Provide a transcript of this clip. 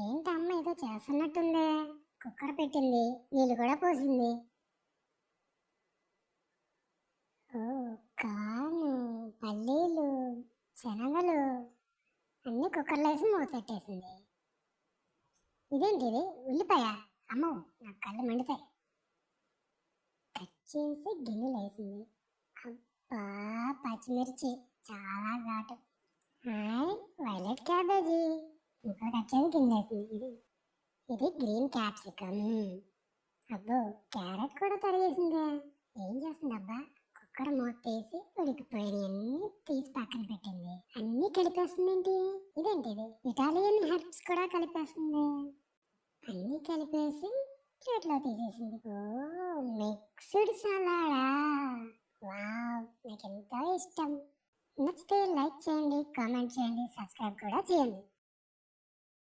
ఏంటి అమ్మ ఏదో చేస్తున్నట్టుందే? కుక్కర్ పెట్టింది నీళ్ళు కూడా పోసింది. ఓ కాను పల్లీలు శనగలు అన్ని కుక్కర్లో వేసి మూత ఇదేంటిది? ఇదేంటి ఉల్లిపాయ? అమ్మో నా కళ్ళు మండుతాయి. కట్ చేసి గిన్నెలు వేసింది. అబ్బా పచ్చిమిర్చి చాలా ఘాటు. Hi violet cabbage. ఇంకొకటి వచ్చేది ఇది ఇది గ్రీన్ క్యాప్సికమ్ అబ్బో క్యారెట్ కూడా తరిగేసిందే? ఏం చేస్తుంది అబ్బా కుక్కర్ మూత ఉడికిపోయినవి ఉడికిపోయినవన్నీ తీసి పక్కన పెట్టింది. అన్నీ కలిపేస్తుంది ఏంటి ఇదేంటి ఇది ఇటాలియన్ హెర్బ్స్ కూడా కలిపేస్తుంది. అన్నీ కలిపేసి ప్లేట్లో తీసేసింది. ఓ మిక్స్డ్ సలాడా. వావ్ నాకు ఎంతో ఇష్టం. నచ్చితే లైక్ చేయండి కామెంట్ చేయండి సబ్స్క్రైబ్ కూడా చేయండి.